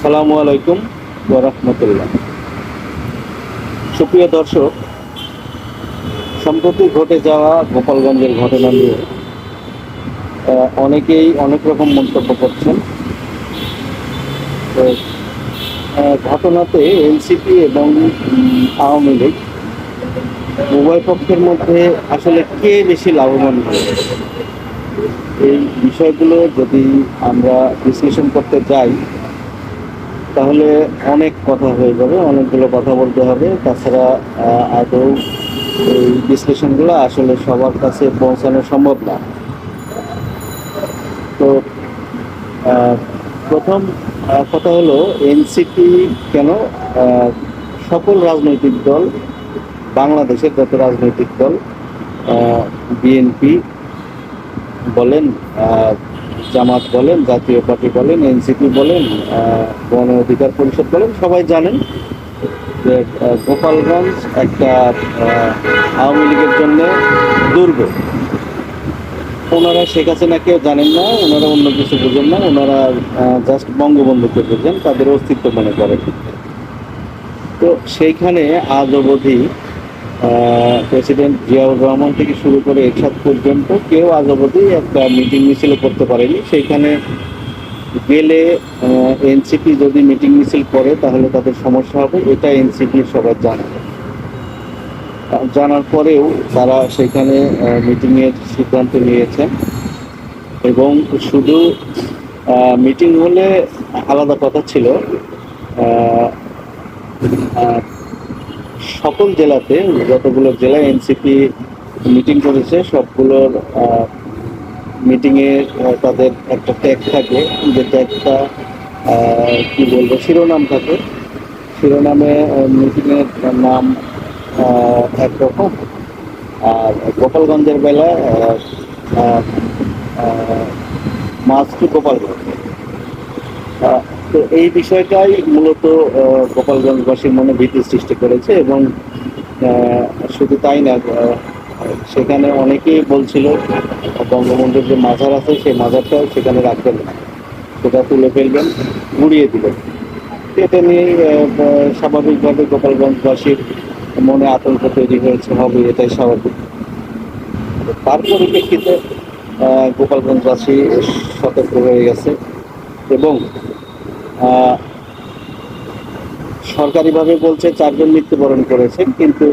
আসসালামু আলাইকুম রহমতুল্লাহ। সুপ্রিয় দর্শক, সম্প্রতি ঘটে যাওয়া গোপালগঞ্জের ঘটনা নিয়ে অনেকেই অনেক রকম মন্তব্য করছেন। ঘটনাতে এনসিপি এবং আওয়ামী লীগ উভয় পক্ষের মধ্যে আসলে কে বেশি লাভবান হবে? এই বিষয়গুলো যদি আমরা বিশ্লেষণ করতে যাই তাহলে অনেক কথা হয়ে যাবে, অনেকগুলো কথা বলতে হবে। তাছাড়া আদৌ এই বিশ্লেষণগুলো আসলে সবার কাছে পৌঁছানো সম্ভব না। তো প্রথম কথা হলো, এনসিপি কেন সকল রাজনৈতিক দল, বাংলাদেশের যত রাজনৈতিক দল বিএনপি বলেন জামাত বলেন, জাতীয় পার্টি বলেন, এনসিপি বলেন গণ অধিকার পরিষদ বলেন, সবাই জানেন যে গোপালগঞ্জ একটা আওয়ামী লীগের জন্য দুর্গ। ওনারা শেখ হাসিনা কেউ জানেন না, ওনারা অন্য কিছু বুঝেন না, ওনারা জাস্ট বঙ্গবন্ধুকে বুঝেন, তাদের অস্তিত্ব মনে করেন। তো সেইখানে আজ অবধি প্রেসিডেন্ট জিয়াউর রহমান থেকে শুরু করে এরশাদ পর্যন্ত কেউ আজ অবধি একটা মিটিং মিছিল করতে পারেনি। সেইখানে গেলে এনসিপি যদি মিটিং মিছিল করে, তাহলে তাদের সমস্যা হবে। এটা এনসিপির সবার জানা। জানার পরেও তারা সেখানে মিটিংয়ের সিদ্ধান্ত নিয়েছেন এবং শুধু মিটিং হলে আলাদা কথা ছিল। সকল জেলাতে যতগুলো জেলায় এনসিপি মিটিং করেছে, সবগুলোর মিটিংয়ে তাদের একটা ট্যাগ থাকে। যে ট্যাগটা কি বলব, শিরোনাম থাকে। শিরোনামে মিটিংয়ের নাম একরকম। আর গোপালগঞ্জের বেলায় মাছ টু গোপালগঞ্জ? তো এই বিষয়টাই মূলত গোপালগঞ্জবাসীর মনে ভীতি সৃষ্টি করেছে এবং শুধু তাই না সেখানে অনেকেই বলছিল, বঙ্গবন্ধুর যে মাজার আছে, সেই মাজারটাও সেখানে রাখবেন না। সেটা তুলে ফেলবেন উড়িয়ে দিবেন। এটা নিয়ে স্বাভাবিকভাবে গোপালগঞ্জবাসীর মনে আতঙ্ক তৈরি হয়েছে, হবে এটাই স্বাভাবিক। তার পরিপ্রেক্ষিতে গোপালগঞ্জবাসী সতর্ক হয়ে গেছে এবং সরকারিভাবে বলছে চারজন মৃত্যুবরণ করেছেন, কিন্তু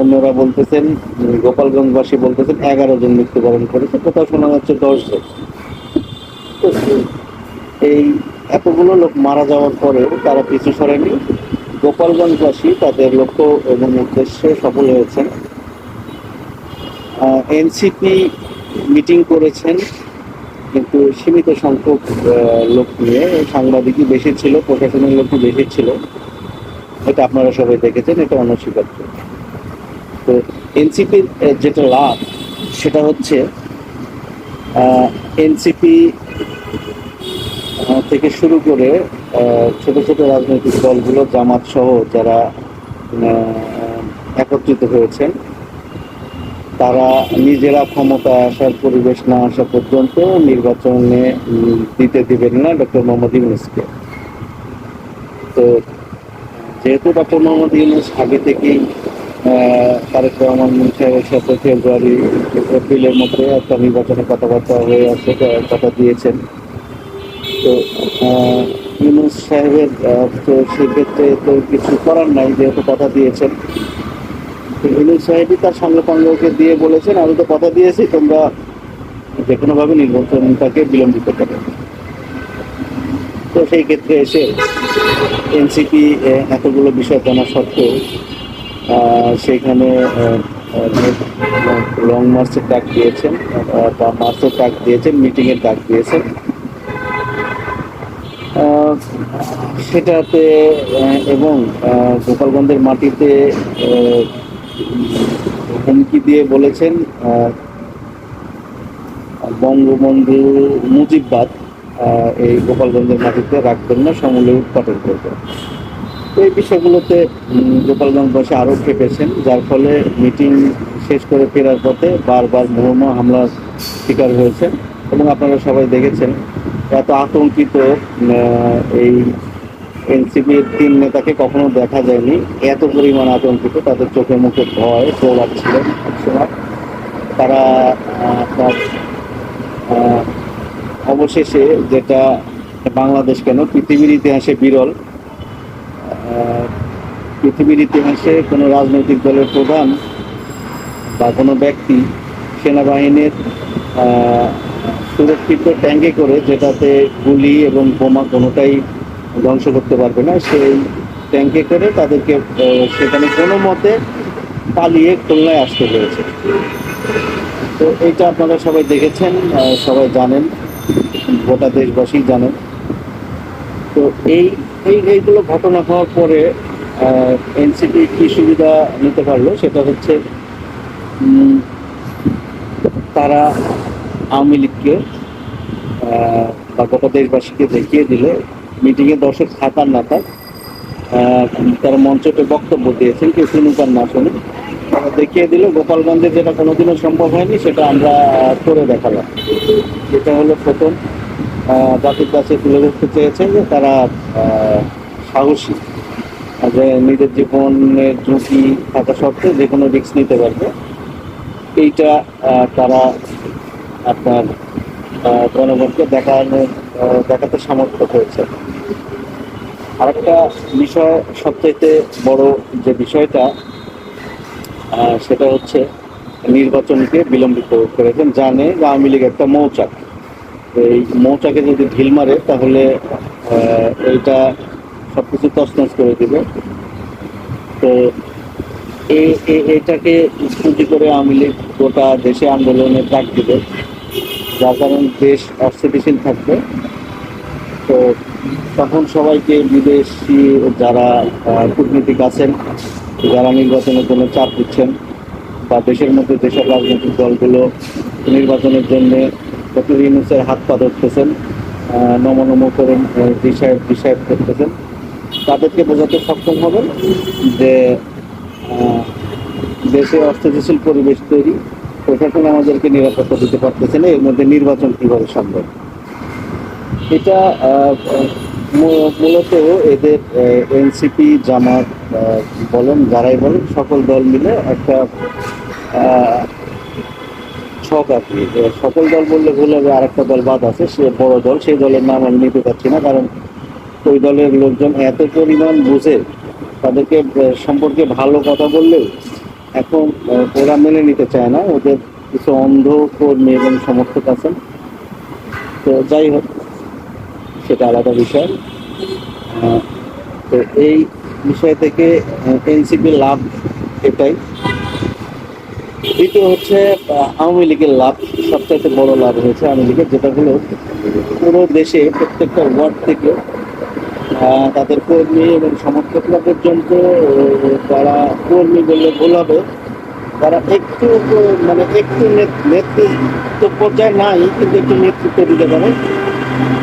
অন্যরা বলতেছেন, গোপালগঞ্জবাসী বলতেছেন এগারো জন মৃত্যুবরণ করেছে, কোথাও শোনা যাচ্ছে দশজন এই এতগুলো লোক মারা যাওয়ার পরেও তারা পিছু সরেনি। গোপালগঞ্জবাসী তাদের লক্ষ্য এবং উদ্দেশ্যে সফল হয়েছেন। এনসিপি মিটিং করেছেন। কিন্তু সীমিত সংখ্যক লোক নিয়ে সাংবাদিকই বেশি ছিল, প্রশাসনের লোকই বেশি ছিল। এটা আপনারা সবাই দেখেছেন, এটা অনস্বীকার্য। তো এনসিপির যেটা লাভ, সেটা হচ্ছে এনসিপি থেকে শুরু করে ছোট ছোট রাজনৈতিক দলগুলো জামাত সহ যারা একত্রিত হয়েছেন তারা নিজেরা ক্ষমতা আসার পরিবেশ না আসা পর্যন্ত নির্বাচনে দিতে দিবেন না ডক্টর মোহাম্মদ ইউনুসকে। তো যেহেতু ডক্টর মোহাম্মদ ইউনুস আগে থেকেই তারেক রহমান সাহেবের সাথে ফেব্রুয়ারি, এপ্রিলের মধ্যে একটা নির্বাচনে কথাবার্তা হয়ে আছে কথা দিয়েছেন। তো ইউনুস সাহেবের তো সেক্ষেত্রে তো কিছু করার নাই, যেহেতু কথা দিয়েছেন। ইউনুস সাহেবই তার সঙ্গপাঙ্গকে দিয়ে বলেছেন, আমি তো কথা দিয়েছি, তোমরা যে কোনোভাবে নির্বাচনটাকে বিলম্বিত করো। তো সেই ক্ষেত্রে এসে এনসিপি এতগুলো বিষয় জানা সত্ত্বেও সেখানে লং মার্চের ডাক দিয়েছেন বা মার্চের ডাক দিয়েছেন মিটিংয়ের ডাক দিয়েছেন। সেটাতে এবং গোপালগঞ্জের মাটিতে হুমকি দিয়ে বলেছেন বঙ্গবন্ধু মুজিববাদ এই গোপালগঞ্জের মাটিতে রাখবেন না সমূলে উৎপাদন করবেন। এই বিষয়গুলোতে উম, গোপালগঞ্জবাসী আরও খেপেছেন যার ফলে মিটিং শেষ করে ফেরার পথে বারবার মোহমা হামলার শিকার হয়েছে এবং আপনারা সবাই দেখেছেন এত আতঙ্কিত এই এনসিপির তিন নেতাকে কখনো দেখা যায়নি। এত পরিমাণ আতঙ্কিত, তাদের চোখে মুখে ভয় দৌড়াচ্ছিলেন একসময় তারা অবশেষে যেটা বাংলাদেশ কেন, পৃথিবীর ইতিহাসে বিরল। পৃথিবীর ইতিহাসে কোনো রাজনৈতিক দলের প্রধান বা কোনো ব্যক্তি সেনাবাহিনীর সুরক্ষিত ট্যাঙ্কে করে যেটাতে গুলি এবং বোমা কোনোটাই ধ্বংস করতে পারবে না। সেই ট্যাঙ্কে করে তাদেরকে সেখানে কোনো মতে পালিয়ে খুলনায় আসতে হয়েছে। তো এটা আপনারা সবাই দেখেছেন সবাই জানেন, গোটা দেশবাসী জানেন। তো এই এই, এইগুলো ঘটনা হওয়ার পরে এনসিপি কি সুবিধা নিতে পারল? সেটা হচ্ছে তারা আওয়ামী লীগকে বা গোটা দেশবাসীকে দেখিয়ে দিলে মিটিংয়ে দর্শক থাকার না থাক তারা মঞ্চতে বক্তব্য দিয়েছেন, কেউ শুনুক আর না শুনুক। দেখিয়ে দিল, গোপালগঞ্জে যেটা কোনোদিনও সম্ভব হয়নি, সেটা আমরা করে দেখালাম। এটা হলো প্রথম জাতির কাছে তুলে ধরতে চেয়েছেন যে তারা সাহসী। যে নিজের জীবনের ঝুঁকি থাকা সত্ত্বেও যে কোনো রিস্ক নিতে পারবে। এইটা তারা আপনার জনগণকে দেখানোর দেখাতে সামর্থ্য হয়েছে। আরেকটা বিষয়, সবচাইতে বড় যে বিষয়টা সেটা হচ্ছে নির্বাচনকে বিলম্বিত করেছেন। জানে যে আওয়ামী লীগ একটা মৌচাক। এই মৌচাকে যদি ঢিল মারে, তাহলে এইটা সবকিছু তছনছ করে দিবে। তো এটাকে স্ফুটি করে আওয়ামী লীগ গোটা দেশে আন্দোলনের ডাক দিবে। যার কারণে দেশ অস্থিতিশীল থাকবে। তো তখন সবাইকে বিদেশি যারা কূটনীতিক আছেন, যারা নির্বাচনের জন্য চাপ দিচ্ছেন বা দেশের মধ্যে যেসব রাজনৈতিক দলগুলো নির্বাচনের জন্য ইউনুসের হাত পা ধরতেছেন নম নম করে দিশায় দিশায় করতেছেন, তাদেরকে বোঝাতে সক্ষম হবেন যে দেশে অস্থিতিশীল পরিবেশ তৈরি প্রশাসন আমাদেরকে নিরাপত্তা দিতে পারতেছে না, এর মধ্যে নির্বাচন কীভাবে সম্ভব? এটা মূলত এদের এনসিপি, জামাত বলেন, যারাই বলেন, সকল দল মিলে একটা ছক আর কি। সকল দল বললে ভুল হবে আর একটা দল বাদ আছে, সে বড় দল, সেই দলের নাম আমি নিতে পারছি না, কারণ ওই দলের লোকজন এত পরিমাণ বুঝে, তাদেরকে সম্পর্কে ভালো কথা বললেও এখন ওরা মেনে নিতে চায় না। ওদের কিছু অন্ধ কর্মী এবং সমর্থক আছেন। তো যাই হোক, সেটা আলাদা বিষয়। তো এই বিষয় থেকে এনসিপি লাভ এটাই। দ্বিতীয় হচ্ছে আওয়ামী লীগের লাভ। সবচাইতে বড় লাভ হয়েছে আওয়ামী লীগের, যেটা হলো পুরো দেশে প্রত্যেকটা ওয়ার্ড থেকে তাদের কর্মী এবং সমর্থকরা পর্যন্ত তারা কর্মী বললে ভুল হবে তারা একটু মানে একটু নেতৃত্ব পর্যায়ে নাই, কিন্তু একটু নেতৃত্ব দিতে পারে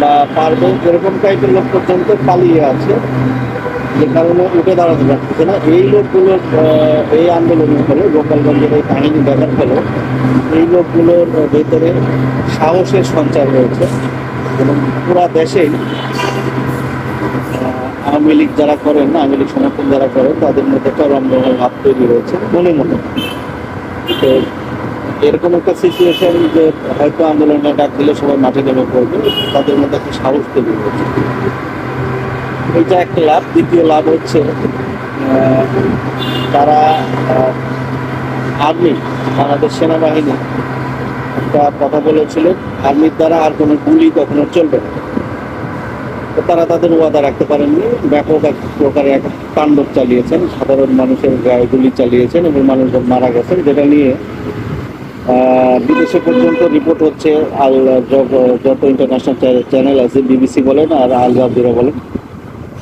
বা পারবে। এরকম টাইপের লোক পর্যন্ত পালিয়ে আছে। যে কারণে উঠে দাঁড়াতে পারতেছে না। এই লোকগুলোর এই আন্দোলনের ফলে গোপালগঞ্জের এই কাহিনী দেখার ফলে, এই লোকগুলোর ভেতরে সাহসের সঞ্চার হয়েছে। এবং পুরা দেশেই আওয়ামী লীগ যারা করেন আওয়ামী লীগ সমর্থন যারা করেন, তাদের মধ্যে একটা রমরমের ভাব তৈরি হয়েছে মনে মনে। তো এরকম একটা সিচুয়েশন যে হয়তো আন্দোলনে ডাক দিলে সবাই মাঠে নেমে পড়বে, তাদের মধ্যে একটা সাহস তৈরি হয়েছে। এটা একটা লাভ। দ্বিতীয় লাভ হচ্ছে তারা আর্মি, বাংলাদেশ সেনাবাহিনী একটা কথা বলেছিলেন, আর্মির দ্বারা আর কোনো গুলি কখনো চলবে না। তারা তাদের ওয়াদা রাখতে পারেননি। ব্যাপক এক প্রকারে এক তাণ্ডব চালিয়েছেন। সাধারণ মানুষের গায়ে গুলি চালিয়েছেন এবং মানুষজন মারা গেছেন, যেটা নিয়ে বিদেশে পর্যন্ত রিপোর্ট হচ্ছে আল যত- ইন্টারন্যাশনাল চ্যানেল আছে, বিবিসি বলেন আর আল জাজিরা বলেন।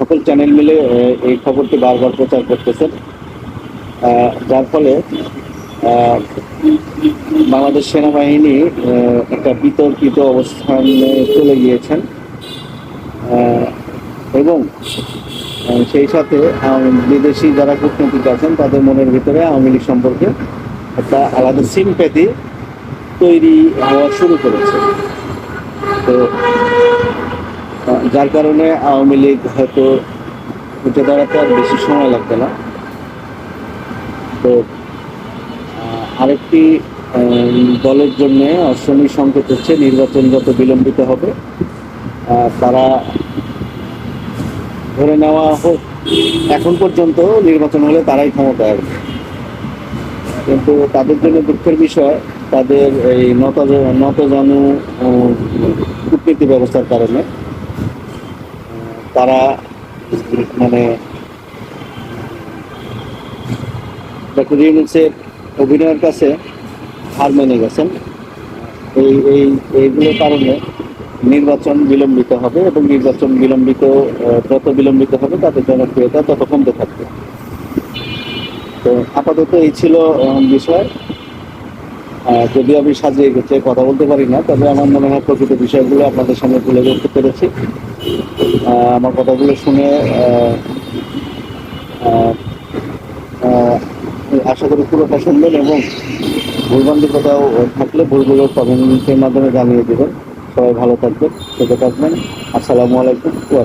সকল চ্যানেল মিলে এই খবরটি বারবার প্রচার করতেছেন। যার ফলে বাংলাদেশ সেনাবাহিনী একটা বিতর্কিত অবস্থানে চলে গিয়েছেন। এবং সেই সাথে বিদেশি যারা কূটনীতিক আছেন, তাদের মনের ভিতরে আওয়ামী লীগ সম্পর্কে একটা আলাদা সিম্প্যাথি তৈরি হওয়া শুরু করেছে। তো যার কারণে আওয়ামী লীগ হয়তো উঠে দাঁড়াতে আর বেশি সময় লাগবে না। তো আরেকটি দলের জন্য অশ্রমী সংকেত হচ্ছে, নির্বাচন যত বিলম্বিত হবে তারা ধরে নেওয়া হোক, এখন পর্যন্ত নির্বাচন হলে তারাই ক্ষমতায় আসবে। কিন্তু তাদের জন্য দুঃখের বিষয়, তাদের এই নত নতজানু কূটনীতি ব্যবস্থার কারণে তারা মানে ডক্টর ইউনুসের অভিনয়ের কাছে হার মেনে গেছেন। এই এই, এইগুলোর কারণে নির্বাচন বিলম্বিত হবে এবং নির্বাচন বিলম্বিত যত বিলম্বিত হবে তাদের জনপ্রিয়তা তত কমতে থাকবে। তো আপাতত এই ছিল বিষয়। যদি আমি সাজিয়ে গেছে কথা বলতে পারি না, তবে আমার মনে হয় প্রকৃত বিষয়গুলো আপনাদের সামনে তুলে ধরতে পেরেছি। আমার কথাগুলো শুনে আশা করি পুরোটা শুনবেন এবং কোথাও থাকলে ভুলগুলো কমেন্টের মাধ্যমে জানিয়ে দেবেন। সবাই ভালো থাকবেন খেতে থাকবেন। আসসালামু আলাইকুম ওয়া